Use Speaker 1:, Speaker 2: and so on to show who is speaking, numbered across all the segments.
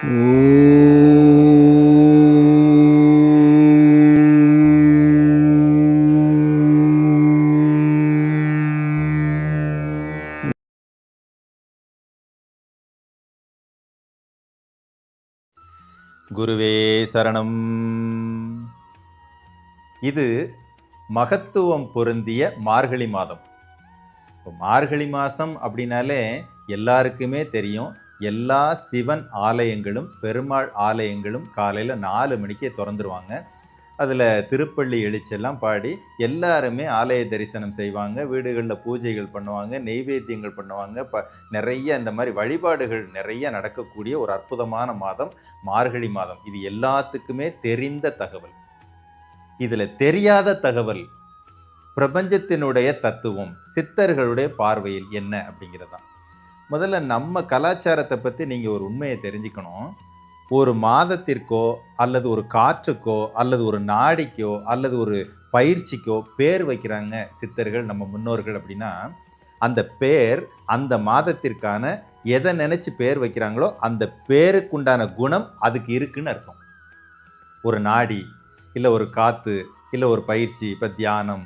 Speaker 1: குருவே சரணம். இது மகத்துவம் பொருந்திய மார்கழி மாதம். இப்போ மார்கழி மாதம் அப்படின்னாலே எல்லாருக்குமே தெரியும். எல்லா சிவன் ஆலயங்களும் பெருமாள் ஆலயங்களும் காலையில் நாலு மணிக்கே திறந்துருவாங்க. அதில் திருப்பள்ளி எழுச்செல்லாம் பாடி எல்லாருமே ஆலய தரிசனம் செய்வாங்க. வீடுகளில் பூஜைகள் பண்ணுவாங்க நெய்வேத்தியங்கள் பண்ணுவாங்க. ப நிறைய இந்த மாதிரி வழிபாடுகள் நிறைய நடக்கக்கூடிய ஒரு அற்புதமான மாதம் மார்கழி மாதம். இது எல்லாத்துக்குமே தெரிந்த தகவல். இதில் தெரியாத தகவல் பிரபஞ்சத்தினுடைய தத்துவம் சித்தர்களுடைய பார்வையில் என்ன அப்படிங்கிறது தான் முதல்ல நம்ம கலாச்சாரத்தை பற்றி நீங்கள் ஒரு உண்மையை தெரிஞ்சுக்கணும். ஒரு மாதத்திற்கோ அல்லது ஒரு காற்றுக்கோ அல்லது ஒரு நாடிக்கோ அல்லது ஒரு பயிற்சிக்கோ பேர் வைக்கிறாங்க சித்தர்கள் நம்ம முன்னோர்கள் அப்படின்னா அந்த பேர் அந்த மாதத்திற்கான எதை நினச்சி பேர் வைக்கிறாங்களோ அந்த பேருக்குண்டான குணம் அதுக்கு இருக்குன்னு அர்த்தம். ஒரு நாடி இல்லை ஒரு காற்று இல்லை ஒரு பயிற்சி இப்போ தியானம்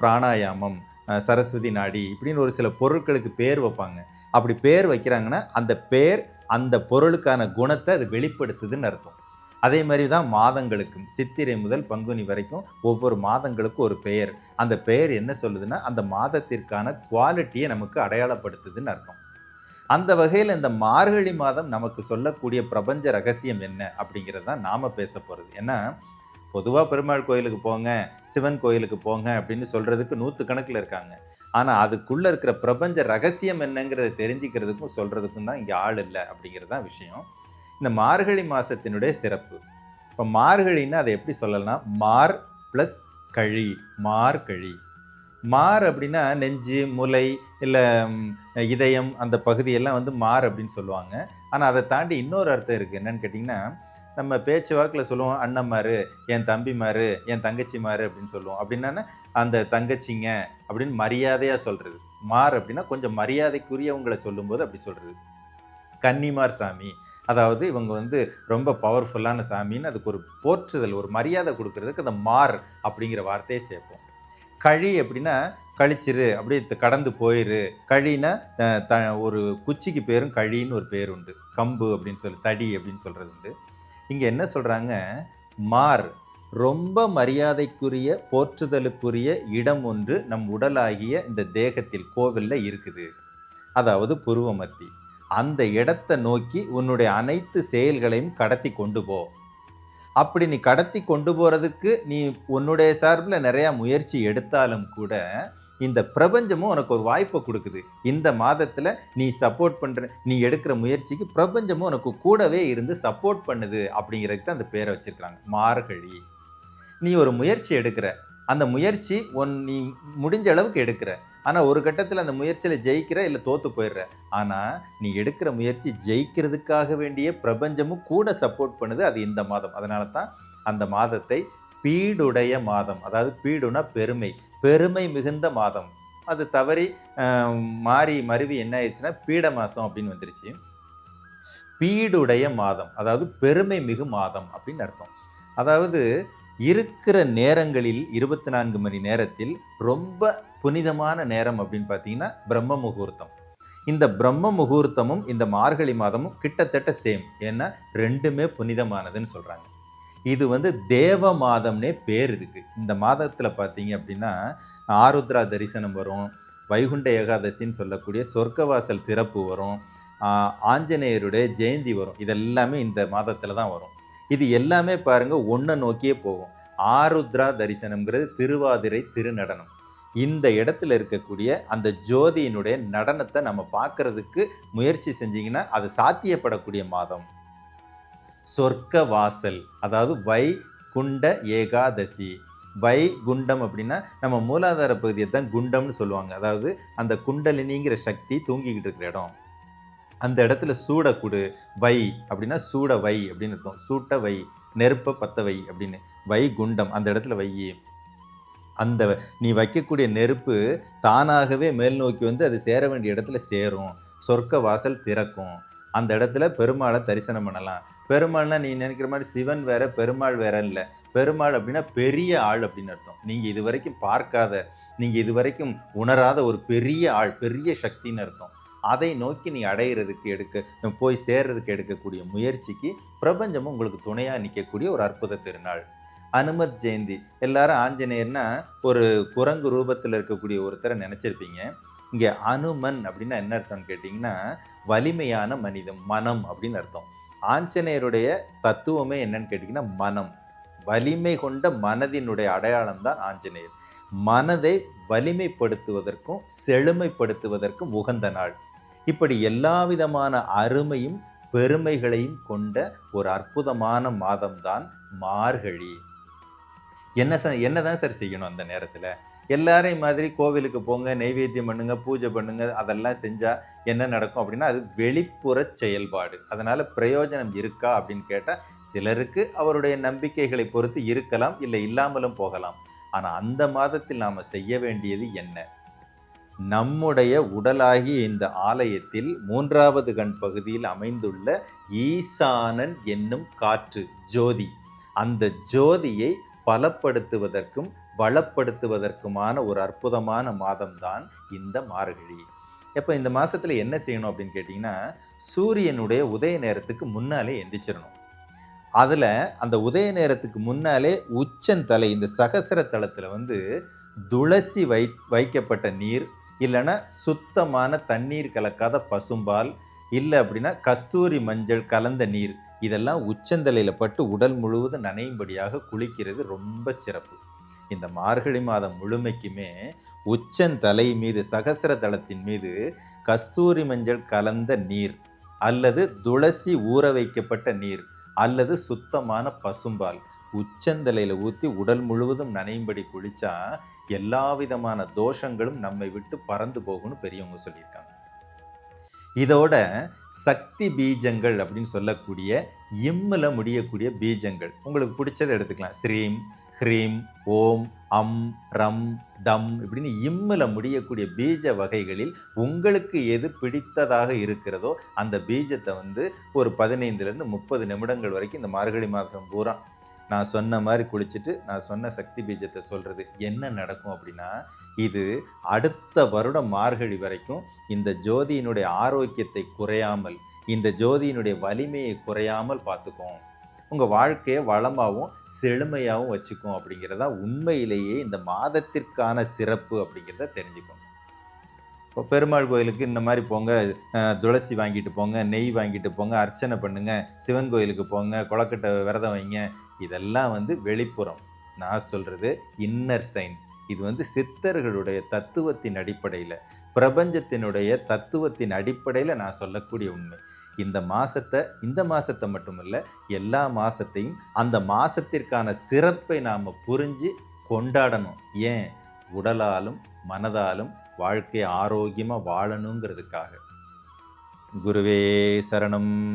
Speaker 1: பிராணாயாமம் சரஸ்வதி நாடி இப்படின்னு ஒரு சில பொருட்களுக்கு பேர் வைப்பாங்க. அப்படி பேர் வைக்கிறாங்கன்னா அந்த பேர் அந்த பொருளுக்கான குணத்தை அது வெளிப்படுத்துதுன்னு அர்த்தம். அதே மாதிரி தான் மாதங்களுக்கும் சித்திரை முதல் பங்குனி வரைக்கும் ஒவ்வொரு மாதங்களுக்கும் ஒரு பெயர். அந்த பெயர் என்ன சொல்லுதுன்னா அந்த மாதத்திற்கான குவாலிட்டியை நமக்கு அடையாளப்படுத்துதுன்னு அர்த்தம். அந்த வகையில் இந்த மார்கழி மாதம் நமக்கு சொல்லக்கூடிய பிரபஞ்ச ரகசியம் என்ன அப்படிங்கிறது தான் நாம் பேச போகிறது ஏன்னா பொதுவாக பெருமாள் கோயிலுக்கு போங்க சிவன் கோயிலுக்கு போங்க அப்படின்னு சொல்கிறதுக்கு நூற்று கணக்கில் இருக்காங்க. ஆனால் அதுக்குள்ளே இருக்கிற பிரபஞ்ச ரகசியம் என்னங்கிறத தெரிஞ்சுக்கிறதுக்கும் சொல்கிறதுக்கும் தான் இங்கே ஆள் இல்லை அப்படிங்கிறது தான் விஷயம். இந்த மார்கழி மாதத்தினுடைய சிறப்பு. இப்போ மார்கழின்னா அதை எப்படி சொல்லலாம் மார் ப்ளஸ் கழி மார்கழி. மார் அப்படின்னா நெஞ்சு முலை இல்லை இதயம் அந்த பகுதியெல்லாம் வந்து மார் அப்படின்னு சொல்லுவாங்க. ஆனால் அதை தாண்டி இன்னொரு அர்த்தம் இருக்குது என்னன்னு கேட்டிங்கன்னா நம்ம பேச்சு வாக்கில் சொல்லுவோம் அண்ணன்மாரு என் தம்பிமாரு என் தங்கச்சிமாரு அப்படின்னு சொல்லுவோம். அப்படின்னா அந்த தங்கச்சிங்க அப்படின்னு மரியாதையாக சொல்கிறது மார் அப்படின்னா கொஞ்சம் மரியாதைக்குரியவங்களை சொல்லும்போது அப்படி சொல்கிறது கன்னிமார் சாமி. அதாவது இவங்க வந்து ரொம்ப பவர்ஃபுல்லான சாமின்னு அதுக்கு ஒரு போற்றுதல் ஒரு மரியாதை கொடுக்கறதுக்கு அந்த மார் அப்படிங்கிற வார்த்தையை சேர்ப்போம். கழி அப்படின்னா கழிச்சிரு அப்படியே கடந்து போயிரு. கழின்னா த ஒரு குச்சிக்கு பேரும் கழின்னு ஒரு பேர் உண்டு. கம்பு அப்படின்னு சொல்லி தடி அப்படின்னு சொல்கிறது உண்டு. இங்கே என்ன சொல்கிறாங்க மார் ரொம்ப மரியாதைக்குரிய போற்றுதலுக்குரிய இடம் ஒன்று நம் உடலாகிய இந்த தேகத்தில் கோவிலில் இருக்குது. அதாவது புருவமத்தி. அந்த இடத்தை நோக்கி உன்னுடைய அனைத்து செயல்களையும் கடத்தி கொண்டு போ. அப்படி நீ கடத்தி கொண்டு போகிறதுக்கு நீ உன்னுடைய சார்பில் நிறையா முயற்சி எடுத்தாலும் கூட இந்த பிரபஞ்சமும் உனக்கு ஒரு வாய்ப்பை கொடுக்குது. இந்த மாதத்தில் நீ சப்போர்ட் பண்ணுற நீ எடுக்கிற முயற்சிக்கு பிரபஞ்சமும் உனக்கு கூடவே இருந்து சப்போர்ட் பண்ணுது அப்படிங்கிறதுக்கு தான் அந்த பேரை வச்சிருக்கிறாங்க. மார்கழி. நீ ஒரு முயற்சி எடுக்கிற. அந்த முயற்சி ஒன் நீ முடிஞ்ச அளவுக்கு எடுக்கிற. ஆனால் ஒரு கட்டத்தில் அந்த முயற்சியில் ஜெயிக்கிற இல்லை தோற்று போயிடுற. ஆனால் நீ எடுக்கிற முயற்சி ஜெயிக்கிறதுக்காக வேண்டிய பிரபஞ்சமும் கூட சப்போர்ட் பண்ணுது அது இந்த மாதம். அதனால தான் அந்த மாதத்தை பீடுடைய மாதம். அதாவது பீடுனா பெருமை. பெருமை மிகுந்த மாதம். அது தவறி மாறி மருவி என்ன ஆயிடுச்சுன்னா பீட மாதம் அப்படின்னு வந்துருச்சு. பீடுடைய மாதம். அதாவது பெருமை மிகு மாதம் அப்படின்னு அர்த்தம். அதாவது இருக்கிற நேரங்களில் இருபத்தி நான்கு மணி நேரத்தில் ரொம்ப புனிதமான நேரம் அப்படின்னு பார்த்தீங்கன்னா பிரம்ம முகூர்த்தம். இந்த பிரம்ம முகூர்த்தமும் இந்த மார்கழி மாதமும் கிட்டத்தட்ட சேம் ஏன்னா ரெண்டுமே புனிதமானதுன்னு சொல்கிறாங்க இது வந்து தேவ மாதம்னே பேர் இருக்குது இந்த மாதத்தில் பார்த்தீங்க அப்படின்னா ஆருத்ரா தரிசனம் வரும் வைகுண்ட ஏகாதசின்னு சொல்லக்கூடிய சொர்க்கவாசல் திறப்பு வரும் ஆஞ்சநேயருடைய ஜெயந்தி வரும். இதெல்லாமே இந்த மாதத்தில் தான் வரும். இது எல்லாமே பாருங்கள் ஒன்றை நோக்கியே போகும். ஆருத்ரா தரிசனம்ங்கிறது திருவாதிரை திருநடனம். இந்த இடத்துல இருக்கக்கூடிய அந்த ஜோதியினுடைய நடனத்தை நம்ம பார்க்கறதுக்கு முயற்சி செஞ்சீங்கன்னா அது சாத்தியப்படக்கூடிய மாதம். சொர்க்க வாசல் அதாவது வை குண்ட ஏகாதசி. வை குண்டம் அப்படின்னா நம்ம மூலாதார பகுதியை தான் குண்டம்னு சொல்லுவாங்க. அதாவது அந்த குண்டலினிங்கிற சக்தி தூங்கிக்கிட்டு இருக்கிற இடம். அந்த இடத்துல சூட வை அப்படின்னா சூட வை அப்படின்னு அர்த்தம். சூட்ட வை நெருப்ப பத்த வை அப்படின்னு. வை குண்டம் அந்த இடத்துல வை. அந்த நீ வைக்கக்கூடிய நெருப்பு தானாகவே மேல் நோக்கி வந்து அது சேர வேண்டிய இடத்துல சேரும். சொர்க்க வாசல் திறக்கும். அந்த இடத்துல பெருமாளை தரிசனம் பண்ணலாம். பெருமாள்னா நீ நினைக்கிற மாதிரி சிவன் வேற பெருமாள் வேற இல்லை. பெருமாள் அப்படின்னா பெரிய ஆள் அப்படின்னு அர்த்தம். நீங்கள் இது வரைக்கும் பார்க்காத நீங்கள் இது வரைக்கும் உணராத ஒரு பெரிய ஆள் பெரிய சக்தின்னு அர்த்தம். அதை நோக்கி நீ அடையிறதுக்கு எடுக்க போய் சேர்றதுக்கு எடுக்கக்கூடிய முயற்சிக்கு பிரபஞ்சமும் உங்களுக்கு துணையாக நிற்கக்கூடிய ஒரு அற்புத திருநாள். அனுமத் ஜெயந்தி. எல்லாரும் ஆஞ்சநேயர்னா ஒரு குரங்கு ரூபத்தில் இருக்கக்கூடிய ஒருத்தரை நினச்சிருப்பீங்க. இங்கே அனுமன் அப்படின்னா என்ன அர்த்தம்னு கேட்டிங்கன்னா வலிமையான மனிதன் மனம் அப்படின்னு அர்த்தம். ஆஞ்சநேயருடைய தத்துவமே என்னன்னு கேட்டிங்கன்னா மனம். வலிமை கொண்ட மனதினுடைய அடையாளம் தான் ஆஞ்சநேயர். மனதை வலிமைப்படுத்துவதற்கும் செழுமைப்படுத்துவதற்கும் உகந்த நாள். இப்படி எல்லா விதமான அருமையும் பெருமைகளையும் கொண்ட ஒரு அற்புதமான மாதம்தான் மார்கழி. என்ன ச என்ன தான் சார் செய்யணும் அந்த நேரத்தில்? எல்லாரையும் மாதிரி கோவிலுக்கு போங்க நெய்வேத்தியம் பண்ணுங்க பூஜை பண்ணுங்க அதெல்லாம் செஞ்சால் என்ன நடக்கும் அப்படின்னா அது வெளிப்புற செயல்பாடு. அதனால் பிரயோஜனம் இருக்கா அப்படின்னு கேட்டால் சிலருக்கு அவருடைய நம்பிக்கைகளை பொறுத்து இருக்கலாம் இல்லை இல்லாமலும் போகலாம். ஆனால் அந்த மாதத்தில் நாம் செய்ய வேண்டியது என்ன? நம்முடைய உடலாகிய இந்த ஆலயத்தில் மூன்றாவது கண் பகுதியில் அமைந்துள்ள ஈசானன் என்னும் காற்று ஜோதி. அந்த ஜோதியை பலப்படுத்துவதற்கும் வளப்படுத்துவதற்குமான ஒரு அற்புதமான மாதம்தான் இந்த மார்கழி. இப்போ இந்த மாதத்தில் என்ன செய்யணும் அப்படின்னு கேட்டிங்கன்னா சூரியனுடைய உதய நேரத்துக்கு முன்னாலே எந்திரிச்சிடணும் அதில் அந்த உதய நேரத்துக்கு முன்னாலே உச்சந்தலை இந்த சகசர தளத்தில் வந்து துளசி வை வைக்கப்பட்ட நீர் இல்லைன்னா சுத்தமான தண்ணீர் கலக்காத பசும்பால் இல்லை அப்படின்னா கஸ்தூரி மஞ்சள் கலந்த நீர் இதெல்லாம் உச்சந்தலையில் பட்டு உடல் முழுவதும் நனையும்படியாக குளிக்கிறது ரொம்ப சிறப்பு. இந்த மார்கழி மாதம் முழுமைக்குமே உச்சந்தலை மீது சகசர தளத்தின் மீது கஸ்தூரி மஞ்சள் கலந்த நீர் அல்லது துளசி ஊற வைக்கப்பட்ட நீர் அல்லது சுத்தமான பசும்பால் உச்சந்தலையில் ஊற்றி உடல் முழுவதும் நனையும்படி குளிச்சா எல்லா விதமான தோஷங்களும் நம்மை விட்டு பறந்து போகும்னு பெரியவங்க சொல்லியிருக்காங்க. இதோட சக்தி பீஜங்கள் அப்படின்னு சொல்லக்கூடிய இம்மில் முடியக்கூடிய பீஜங்கள். உங்களுக்கு பிடிச்சதை எடுத்துக்கலாம். ஸ்ரீம் ஹ்ரீம் ஓம் அம் ரம் தம் இப்படின்னு இம்மில் முடியக்கூடிய பீஜ வகைகளில் உங்களுக்கு எது பிடித்ததாக இருக்கிறதோ அந்த பீஜத்தை வந்து ஒரு பதினைந்துலேருந்து முப்பது நிமிடங்கள் வரைக்கும் இந்த மார்கழி மாதம் பூரா நான் சொன்ன மாதிரி குளிச்சுட்டு நான் சொன்ன சக்தி பீஜத்தை சொல்கிறது என்ன நடக்கும் அப்படின்னா இது அடுத்த வருடம் மார்கழி வரைக்கும் இந்த ஜோதியினுடைய ஆரோக்கியத்தை குறையாமல் இந்த ஜோதியினுடைய வலிமையை குறையாமல் பார்த்துக்கும். உங்கள் வாழ்க்கையை வளமாகவும் செழுமையாகவும் வச்சுக்கும் அப்படிங்கிறதா உண்மையிலேயே இந்த மாதத்திற்கான சிறப்பு அப்படிங்கிறத தெரிஞ்சுக்கணும் பெருமாள் கோயிலுக்கு இந்த மாதிரி போங்க. துளசி வாங்கிட்டு போங்க நெய் வாங்கிட்டு போங்க அர்ச்சனை பண்ணுங்க சிவன் கோயிலுக்கு போங்க கொலக்கட்டை விரதம் வைங்க. இதெல்லாம் வந்து வெளிப்புறம். நான் சொல்கிறது இன்னர் சயின்ஸ் இது வந்து சித்தர்களுடைய தத்துவத்தின் அடிப்படையில் பிரபஞ்சத்தினுடைய தத்துவத்தின் அடிப்படையில் நான் சொல்லக்கூடிய உண்மை. இந்த மாதத்தை இந்த மாதத்தை மட்டுமல்ல எல்லா மாதத்தையும் அந்த மாதத்திற்கான சிறப்பை நாம் புரிஞ்சு கொண்டாடணும். ஏன்? உடலாலும் மனதாலும் வாழ்க்கையை ஆரோக்கியமாக வாழணுங்கிறதுக்காக. குருவே சரணம்.